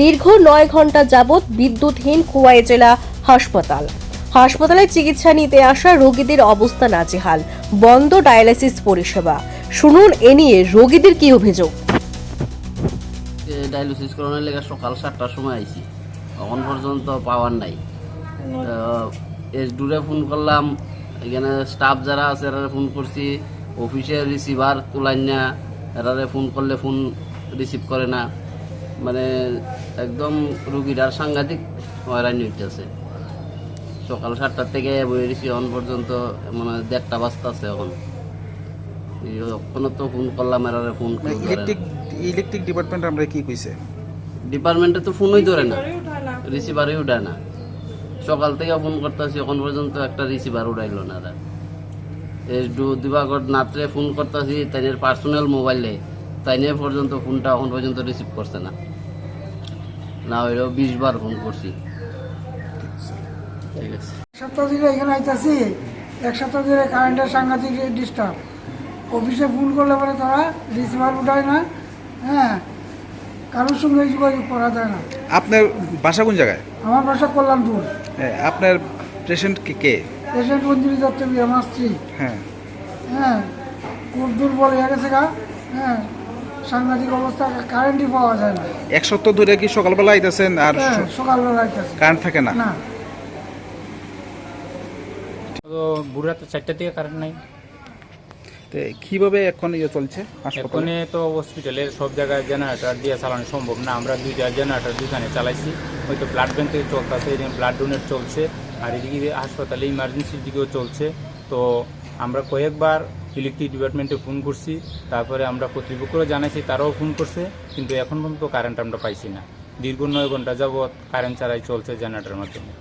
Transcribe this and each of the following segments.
দীর্ঘ নয় ঘণ্টা যাবৎ বিদ্যুৎহীন খোয়াই জেলা হাসপাতাল। হাসপাতালে চিকিৎসা নিতে আসা রোগীদের অবস্থা নাজেহাল। বন্ধ ডায়ালিসিস পরিষেবা। শুনুন এ নিয়ে রোগীদের কি অভিযোগ? ডায়ালিসিস করানোর লেগে সকাল সাতটার সময় আইছি। এখন পর্যন্ত পাওয়ার নাই। ডুরে ফোন করলাম। এখানে স্টাফ যারা আছে, এরা ফোন করছি। অফিসের রিসিভার তুলাই না। এরারে ফোন করলে ফোন রিসিভ করে না। মানে একদম রুগীরার সাংঘাতিক হয়রানি হইতেছে। সকাল সাতটার থেকে বই রিসি এখন পর্যন্ত মানে দেড়টা বাজতেছে এখন। এই এখনও তো ফোন করলাম এরারে ফোন ইলেকট্রিক ইলেকট্রিক ডিপার্টমেন্ট আমরা কি কইছে? ডিপার্টমেন্টে তো ফোনই ধরে না। রিসিভারই উঠায় না। সকাল থেকে ফোন করতেছি এখন পর্যন্ত একটা রিসিভার উঠাইলো না এরা এই দু- দিবাগত নাত্রে ফোন করতেছি তাইনের পার্সোনাল মোবাইলে তাইনে পর্যন্ত ফোনটা এখন পর্যন্ত রিসিভ করছে না। না হইলেও বিশ বার ফোন করছি। ঠিক আছে। সপ্তাহ ধরে এখানে আইতাছি এক সপ্তাহ ধরে কারেন্টের সাংঘাতিক ডিস্টার্ব অফিসে ফোন করলে পরে তারা রিসিভার উঠায় না হ্যাঁ? কারোর সঙ্গে যোগাযোগ করা যায় না। আপনার বাসা কোন জায়গায়? আমার বাসা কল্যাণপুর। হ্যাঁ, আপনার পেশেন্ট কে কে? পেশেন্ট মঞ্জুরি দত্ত আমার স্ত্রী। হ্যাঁ। হ্যাঁ খুব দুর্বল হয়ে গেছে গা হ্যাঁ। সাংঘাতিক অবস্থা কারেন্টই পাওয়া যায় না। এক সপ্তাহ ধরে কি সকালবেলা আইতেছেন আর হ্যাঁ সকালবেলা আইতাছি। কারেন্ট থাকে না? না। তো বুড়া তো চারটা থেকে কারেন্ট নাই। তো কীভাবে এখন ইয়ে চলছে? হাসপাতালে? এখনে তো হসপিটালে সব জায়গায় জেনারেটর দিয়ে চালানো সম্ভব না। আমরা দুইটা জেনারেটর দুইখানে চালাইছি। হয়তো ব্লাড ব্যাংক থেকে চলতেছে এদিকে ব্লাড ডোনেট চলছে। আর এদিকে হাসপাতালে ইমার্জেন্সির দিকেও চলছে। তো আমরা কয়েকবার ইলেকট্রিক ডিপার্টমেন্টে ফোন করছি, তারপরে আমরা কর্তৃপক্ষও জানাইছি, তারাও ফোন করছে, কিন্তু এখন পর্যন্ত কারেন্ট আমরা পাইছি না। দীর্ঘ নয় ঘণ্টা যাবৎ কারেন্ট ছাড়াই চলছে জেনারেটরের মাধ্যমে।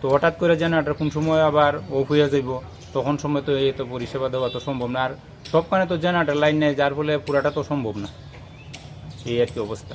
তো হঠাৎ করে জেনারেটার কোন সময় আবার অফ হয়ে যাইব, তখন সময় তো এই তো পরিষেবা দেওয়া তো সম্ভব না। আর সবখানে তো জেনারেটার লাইন নেই, যার ফলে পুরাটা তো সম্ভব না। এই আর কি অবস্থা।